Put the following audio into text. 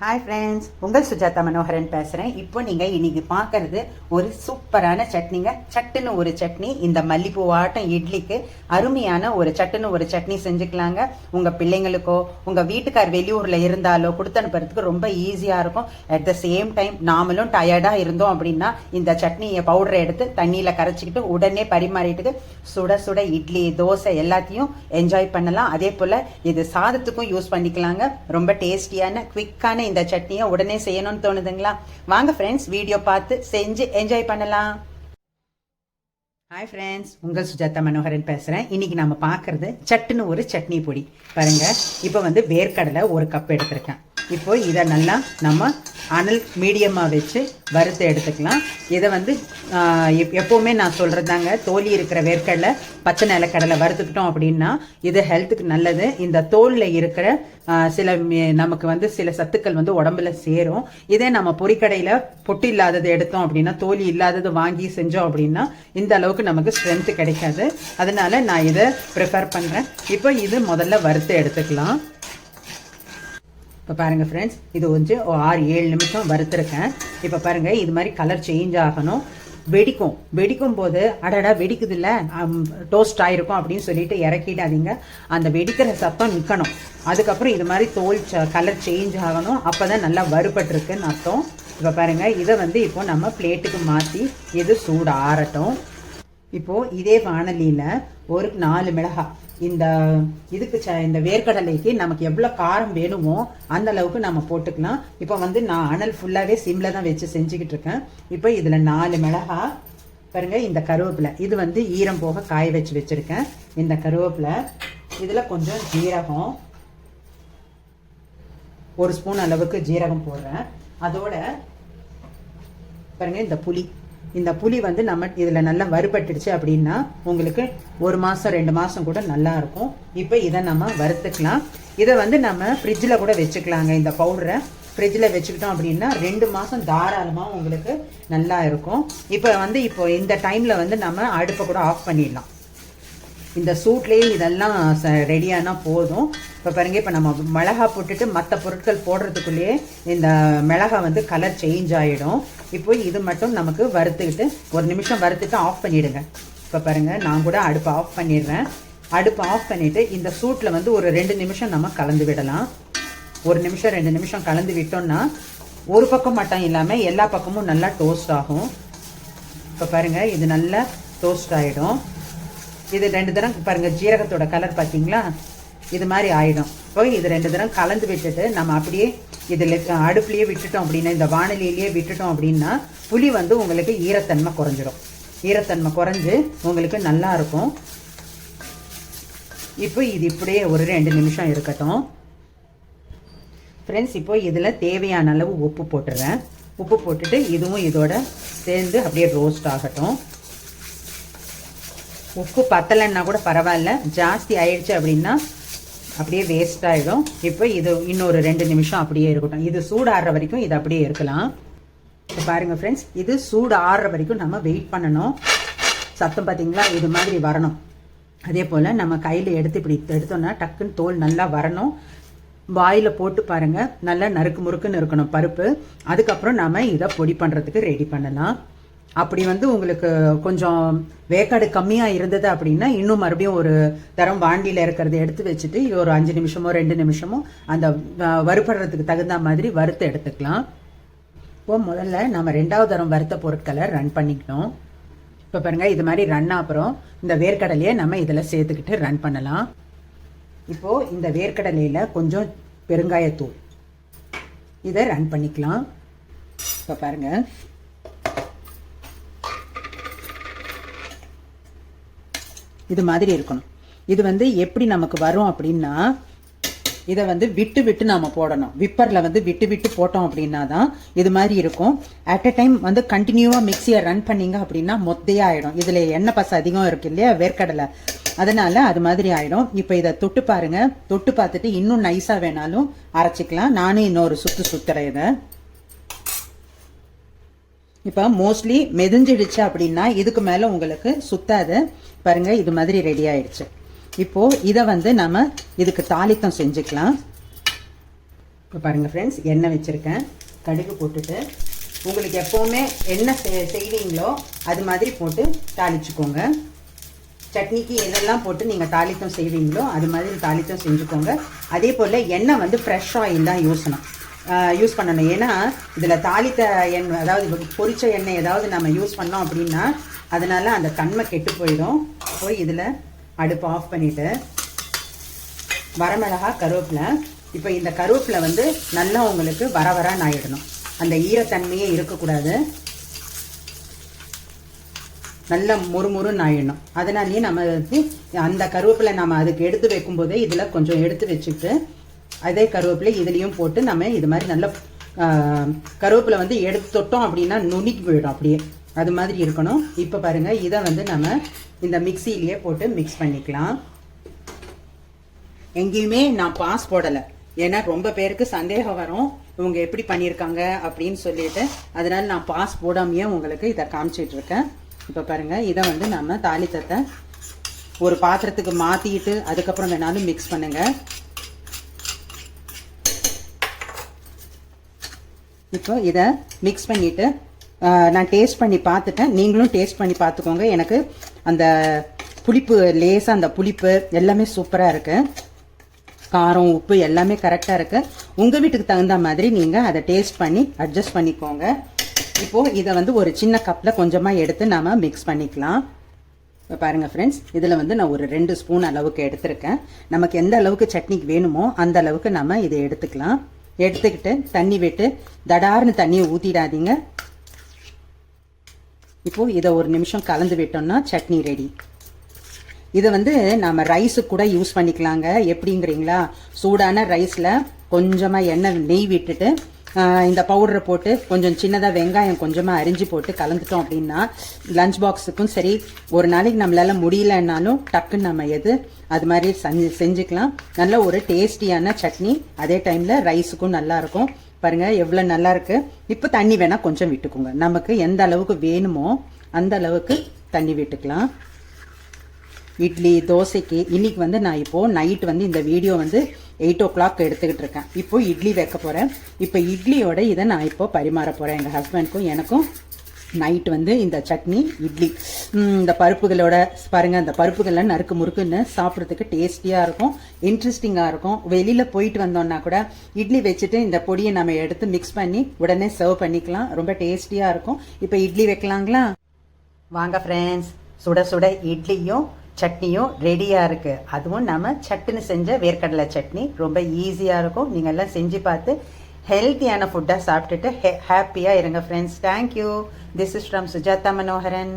Hi friends உங்கள் சுஜாதா மனோகரன் பேசுகிறேன் இப்போ நீங்கள் இன்னைக்கு பார்க்கறது ஒரு சூப்பரான சட்னிங்க. சட்டுன்னு ஒரு சட்னி இந்த மல்லிப்பூ ஆட்டம் இட்லிக்கு அருமையான ஒரு சட்டுன்னு ஒரு சட்னி செஞ்சுக்கலாங்க. உங்கள் பிள்ளைங்களுக்கோ உங்கள் வீட்டுக்கார் வெளியூரில் இருந்தாலோ கொடுத்து அனுப்புறதுக்கு ரொம்ப ஈஸியாக இருக்கும். அட் த சேம் டைம் நாமளும் டயர்டாக இருந்தோம் அப்படின்னா இந்த சட்னியை பவுடரை எடுத்து தண்ணியில் கரைச்சிக்கிட்டு உடனே பரிமாறிட்டு சுட சுட இட்லி தோசை எல்லாத்தையும் என்ஜாய் பண்ணலாம். அதே போல் இது சாதத்துக்கும் யூஸ் பண்ணிக்கலாங்க. ரொம்ப டேஸ்டியான குவிக்கான இந்த சட்னியை உடனே செய்யணும்னு தோணுதுங்களா? வாங்க ஃப்ரெண்ட்ஸ் வீடியோ பார்த்து செஞ்சு என்ஜாய் பண்ணலாம். ஹாய் ஃப்ரெண்ட்ஸ் உங்கள் சுஜாதா மனோகரன் பேசுகிறேன் இன்னைக்கு நம்ம பார்க்குறது சட்டுன்னு ஒரு சட்னி பொடி. பாருங்க இப்போ வந்து வேர்க்கடலை ஒரு கப் எடுத்திருக்கேன். இப்போ இதை நல்லா நம்ம அனல் மீடியமாக வச்சு வறுத்து எடுத்துக்கலாம். இதை வந்து எப்- எப்போவுமே நான் சொல்கிறதாங்க தோலி இருக்கிற வேர்க்கடலை பச்சை நிலக்கடலை வறுத்துக்கிட்டோம் அப்படின்னா இது ஹெல்த்துக்கு நல்லது. இந்த தோலில் இருக்கிற சில நமக்கு வந்து சில சத்துக்கள் வந்து உடம்புல சேரும். இதே நம்ம பொரிக்கடையில் பொட்டு இல்லாதது எடுத்தோம் அப்படின்னா தோலி இல்லாதது வாங்கி செஞ்சோம் அப்படின்னா இந்த அளவுக்கு நமக்கு ஸ்ட்ரென்த்து கிடைக்காது. அதனால நான் இதை ப்ரிஃபர் பண்ணுறேன் இப்போ இது முதல்ல வறுத்து எடுத்துக்கலாம். இப்போ பாருங்கள் ஃப்ரெண்ட்ஸ் இது கொஞ்சம் ஆறு ஏழு நிமிஷம் வறுத்துருக்கேன். இப்போ பாருங்கள் இது மாதிரி கலர் சேஞ்ச் ஆகணும். வெடிக்கும். வெடிக்கும் போது அடடா வெடிக்குது இல்லை டோஸ்ட் ஆகிருக்கும் அப்படின்னு சொல்லிட்டு இறக்கிடாதீங்க. அந்த வெடிக்கிற சத்தம் நிற்கணும் அதுக்கப்புறம் இது மாதிரி தோல் கலர் சேஞ்ச் ஆகணும். அப்போ தான் நல்லா வறுபட்டுருக்குன்னு அர்த்தம். இப்போ பாருங்கள் இதை வந்து இப்போ நம்ம பிளேட்டுக்கு மாற்றி இது சூடு ஆறட்டும். இப்போது இதே வானலியில் ஒரு நாலு மிளகாய் இந்த இதுக்கு ச- இந்த வேர்க்கடலைக்கு நமக்கு எவ்வளோ காரம் வேணுமோ அந்த அளவுக்கு நம்ம போட்டுக்கலாம். இப்போ வந்து நான் அனல் ஃபுல்லாகவே சிம்ல தான் வச்சு செஞ்சுக்கிட்டு இருக்கேன். இப்போ இதில் நாலு மிளகா பாருங்க இந்த கருவேப்பிலை. இது வந்து ஈரம் போக காய வச்சு வச்சுருக்கேன். இந்த கருவேப்பிலை இதில் கொஞ்சம் ஜீரகம் ஒரு ஸ்பூன் அளவுக்கு ஜீரகம் போடுறேன். அதோட பாருங்க இந்த புளி. இந்த புளி வந்து நம்ம இதில் நல்லா வறுபட்டுடுச்சு அப்படின்னா உங்களுக்கு ஒரு மாதம் ரெண்டு மாதம் கூட நல்லா இருக்கும். இப்போ இதை நம்ம வறுத்துக்கலாம். இதை வந்து நம்ம ஃப்ரிட்ஜில் கூட வச்சுக்கலாங்க. இந்த பவுடரை ஃப்ரிட்ஜில் வச்சுக்கிட்டோம் அப்படின்னா ரெண்டு மாதம் தாராளமாக உங்களுக்கு நல்லா இருக்கும். இப்போ வந்து இப்போ இந்த டைமில் வந்து நம்ம அடுப்பை கூட ஆஃப் பண்ணிடலாம். இந்த சூட்லேயே இதெல்லாம் ரெடியானா போதும். இப்போ பாருங்க இப்போ நம்ம மிளகா போட்டுட்டு மற்ற பொருட்கள் போடுறதுக்குள்ளேயே இந்த மிளகா வந்து கலர் சேஞ்ச் ஆகிடும் இப்போ இது மட்டும் நமக்கு வறுத்துக்கிட்டு ஒரு நிமிஷம் வறுத்துட்டு ஆஃப் பண்ணிவிடுங்க இப்போ பாருங்கள் நான் கூட அடுப்பை ஆஃப் பண்ணிடுறேன். அடுப்பை ஆஃப் பண்ணிவிட்டு இந்த சூட்டில் வந்து ஒரு ரெண்டு நிமிஷம் நம்ம கலந்து விடலாம். ஒரு நிமிஷம் ரெண்டு நிமிஷம் கலந்து விட்டோம்னா ஒரு பக்கம் மட்டும் இல்லாமல் எல்லா பக்கமும் நல்லா டோஸ்ட் ஆகும். இப்போ பாருங்கள் இது நல்லா டோஸ்ட் ஆகிடும் இது ரெண்டு தரம் பாருங்கள் ஜீரகத்தோட கலர் பார்த்தீங்களா இது மாதிரி ஆயிடும். போய் இது ரெண்டு தினம் கலந்து விட்டுட்டு நம்ம அப்படியே இதில் அடுப்புலேயே விட்டுட்டோம் அப்படின்னா இந்த வானிலையிலேயே விட்டுட்டோம் அப்படின்னா புளி வந்து உங்களுக்கு ஈரத்தன்மை குறைஞ்சிடும். ஈரத்தன்மை குறைஞ்சு உங்களுக்கு நல்லா இருக்கும். இப்போ இது இப்படியே ஒரு ரெண்டு நிமிஷம் இருக்கட்டும். ஃப்ரெண்ட்ஸ் இப்போ இதில் தேவையான அளவு உப்பு போட்டுறேன். உப்பு போட்டுட்டு இதுவும் இதோட சேர்ந்து அப்படியே ரோஸ்ட் ஆகட்டும். உப்பு பத்தலைன்னா கூட பரவாயில்ல. ஜாஸ்தி ஆயிடுச்சு அப்படின்னா அப்படியே வேஸ்ட் ஆகிடும் இப்போ இது இன்னொரு ரெண்டு நிமிஷம் அப்படியே இருக்கட்டும். இது சூடு ஆடுற வரைக்கும் இது அப்படியே இருக்கலாம். இப்போ பாருங்கள் ஃப்ரெண்ட்ஸ் இது சூடு ஆடுற வரைக்கும் நம்ம வெயிட் பண்ணணும். சத்தம் பார்த்தீங்களா இது மாதிரி வரணும். அதே போல் நம்ம கையில் எடுத்து இப்படி எடுத்தோம்னா டக்குன்னு தோல் நல்லா வரணும். வாயில் போட்டு பாருங்கள் நல்லா நறுக்கு முறுக்குன்னு இருக்கணும் பருப்பு. அதுக்கப்புறம் நம்ம இதை பொடி பண்ணுறதுக்கு ரெடி பண்ணலாம். அப்படி வந்து உங்களுக்கு கொஞ்சம் வேக்காடு கம்மியாக இருந்தது அப்படின்னா இன்னும் மறுபடியும் ஒரு தரம் வாண்டியில் இருக்கிறத எடுத்து வச்சுட்டு ஒரு அஞ்சு நிமிஷமோ ரெண்டு நிமிஷமோ அந்த வறுபடுறதுக்கு தகுந்த மாதிரி வறுத்து எடுத்துக்கலாம். இப்போ முதல்ல நம்ம ரெண்டாவது தரம் வறுத்த பொருட்களை ரன் பண்ணிக்கணும். இப்போ பாருங்க இது மாதிரி ரன் அப்புறம் இந்த வேர்க்கடலையை நம்ம இதில் சேர்த்துக்கிட்டு ரன் பண்ணலாம். இப்போது இந்த வேர்க்கடலையில் கொஞ்சம் பெருங்காயத்தூள். இதை ரன் பண்ணிக்கலாம். இப்போ பாருங்க இது மாதிரி இருக்கணும். இது வந்து எப்படி நமக்கு வரும் அப்படின்னா இதை வந்து விட்டு விட்டு நாம் போடணும். விப்பரில் வந்து விட்டு விட்டு போட்டோம் அப்படின்னா தான் இது மாதிரி இருக்கும். அட் அ டைம் வந்து கண்டினியூவாக மிக்சியை ரன் பண்ணீங்க அப்படின்னா மொத்தையாக ஆகிடும் இதில் எண்ணெய் பசு அதிகம் இருக்கு இல்லையா வேர்க்கடலை. அதனால் அது மாதிரி ஆகிடும் இப்போ இதை தொட்டு பாருங்கள் தொட்டு பார்த்துட்டு இன்னும் நைஸாக வேணாலும் அரைச்சிக்கலாம். நானும் இன்னொரு சுற்று சுத்துறேன் இதை. இப்போ மோஸ்ட்லி மெதிஞ்சிடுச்சு அப்படின்னா இதுக்கு மேலே உங்களுக்கு சுத்தாது பாருங்கள் இது மாதிரி ரெடி ஆயிடுச்சு. இப்போது இதை வந்து நம்ம இதுக்கு தாளித்தம் செஞ்சுக்கலாம். இப்போ பாருங்கள் ஃப்ரெண்ட்ஸ் எண்ணெய் வச்சுருக்கேன். கடுகு போட்டுட்டு உங்களுக்கு எப்போவுமே என்ன செ- செய்வீங்களோ அது மாதிரி போட்டு தாளிச்சுக்கோங்க. சட்னிக்கு எதெல்லாம் போட்டு நீங்கள் தாளித்தம் செய்வீங்களோ அது மாதிரி தாளித்தம் செஞ்சுக்கோங்க. அதே போல் எண்ணெய் வந்து ஃப்ரெஷ் ஆயில் தான் யூஸ் யூஸ் பண்ணணும். ஏன்னா இதில் தாளித்த எண்ணெய் அதாவது பொரிச்ச எண்ணெய் ஏதாவது நம்ம யூஸ் பண்ணோம் அப்படின்னா அதனால் அந்த தன்மை கெட்டு போயிடும். போய் இதில் அடுப்பு ஆஃப் பண்ணிவிட்டு வரமிளகா கருவேப்பிலை. இப்போ இந்த கருவேப்பிலை வந்து நல்லா உங்களுக்கு வர வர ஆயிடணும் அந்த ஈரத்தன்மையே இருக்கக்கூடாது. நல்ல முறுமுறுன்னு ஆயிடணும் அதனாலேயே நம்ம வந்து அந்த கருவேப்பிலை நம்ம அதுக்கு எடுத்து வைக்கும்போதே இதில் கொஞ்சம் எடுத்து வச்சுட்டு அதே கருவேப்பிலை இதுலேயும் போட்டு நம்ம இது மாதிரி நல்ல கருவேப்பிலை வந்து எடுத்து தொட்டோம் அப்படின்னா நுணுக்கி போயிடும் அப்படியே. அது மாதிரி இருக்கணும். இப்போ பாருங்கள் இதை வந்து நம்ம இந்த மிக்சியிலேயே போட்டு மிக்ஸ் பண்ணிக்கலாம். எங்கேயுமே நான் பாஸ் போடலை. ஏன்னா ரொம்ப பேருக்கு சந்தேகம் வரும். இவங்க எப்படி பண்ணியிருக்காங்க அப்படின்னு சொல்லிட்டு. அதனால் நான் பாஸ் போடாமையே உங்களுக்கு இதை காமிச்சிட்ருக்கேன் இப்போ பாருங்கள் இதை வந்து நம்ம தாளித்தத்தை ஒரு பாத்திரத்துக்கு மாற்றிட்டு அதுக்கப்புறம் வேணாலும் மிக்ஸ் பண்ணுங்கள் இப்போ இதை மிக்ஸ் பண்ணிட்டு நான் டேஸ்ட் பண்ணி பார்த்துட்டேன். நீங்களும் டேஸ்ட் பண்ணி பார்த்துக்கோங்க. எனக்கு அந்த புளிப்பு லேசாக அந்த புளிப்பு எல்லாமே சூப்பராக இருக்குது காரம் உப்பு எல்லாமே கரெக்டாக இருக்குது உங்கள் வீட்டுக்கு தகுந்த மாதிரி நீங்கள் அதை டேஸ்ட் பண்ணி அட்ஜஸ்ட் பண்ணிக்கோங்க. இப்போது இதை வந்து ஒரு சின்ன கப்பில் கொஞ்சமாக எடுத்து நாம் மிக்ஸ் பண்ணிக்கலாம். இப்போ பாருங்கள் ஃப்ரெண்ட்ஸ் இதில் வந்து நான் ஒரு ரெண்டு ஸ்பூன் அளவுக்கு எடுத்திருக்கேன். நமக்கு எந்த அளவுக்கு சட்னிக்கு வேணுமோ அந்த அளவுக்கு நம்ம இதை எடுத்துக்கலாம். எடுத்துக்கிட்டு தண்ணி விட்டு தடார்னு தண்ணியை ஊற்றிடாதீங்க இப்போது இதை ஒரு நிமிஷம் கலந்து விட்டோம்னா சட்னி ரெடி இதை வந்து நம்ம ரைஸுக்கு கூட யூஸ் பண்ணிக்கலாங்க. எப்படிங்கிறீங்களா? சூடான ரைஸில் கொஞ்சமாக எண்ணெய் நெய் விட்டுட்டு இந்த பவுடரை போட்டு கொஞ்சம் சின்னதாக வெங்காயம் கொஞ்சமாக அரிஞ்சு போட்டு கலந்துட்டோம் அப்படின்னா லஞ்ச் பாக்ஸுக்கும் சரி ஒரு நாளைக்கு நம்மளால முடியலன்னாலும் டக்குன்னு நம்ம எது அது மாதிரி செஞ்சு செஞ்சுக்கலாம். நல்ல ஒரு டேஸ்டியான சட்னி அதே டைமில் ரைஸுக்கும் நல்லாயிருக்கும். பாருங்கள் எவ்வளோ நல்லாயிருக்கு. இப்போ தண்ணி வேணால் கொஞ்சம் விட்டுக்கோங்க. நமக்கு எந்த அளவுக்கு வேணுமோ அந்த அளவுக்கு தண்ணி விட்டுக்கலாம். இட்லி தோசைக்கு இன்னைக்கு வந்து நான் இப்போது நைட் வந்து இந்த வீடியோ வந்து எயிட் ஓ கிளாக் எடுத்துக்கிட்டு இருக்கேன். இப்போது இட்லி வைக்க போகிறேன் இப்போ இட்லியோட இதை நான் இப்போது பரிமாற போகிறேன் எங்கள் ஹஸ்பண்ட்க்கும் எனக்கும் நைட் வந்து இந்த சட்னி இட்லி. இந்த பருப்புகளோட பாருங்கள் அந்த பருப்புகள்லாம் நறுக்கு முறுக்குன்னு சாப்பிட்றதுக்கு டேஸ்டியாக இருக்கும் இன்ட்ரெஸ்டிங்காக இருக்கும். வெளியில் போயிட்டு வந்தோம்னா கூட இட்லி வச்சுட்டு இந்த பொடியை நம்ம எடுத்து மிக்ஸ் பண்ணி உடனே சர்வ் பண்ணிக்கலாம். ரொம்ப டேஸ்டியாக இருக்கும். இப்போ இட்லி வைக்கலாங்களா? வாங்க ஃப்ரெண்ட்ஸ் சுட சுட இட்லியும் சட்னியும் ரெடியாக இருக்குது அதுவும் நம்ம சட்டுன்னு செஞ்ச வேர்க்கடலை சட்னி. ரொம்ப ஈஸியாக இருக்கும். நீங்கள் எல்லாம் செஞ்சு பார்த்து ஹெல்த்தியான ஃபுட்டாக சாப்பிட்டுட்டு ஹே ஹாப்பியாக இருங்க friends thank you this is from Sujatha Manoharan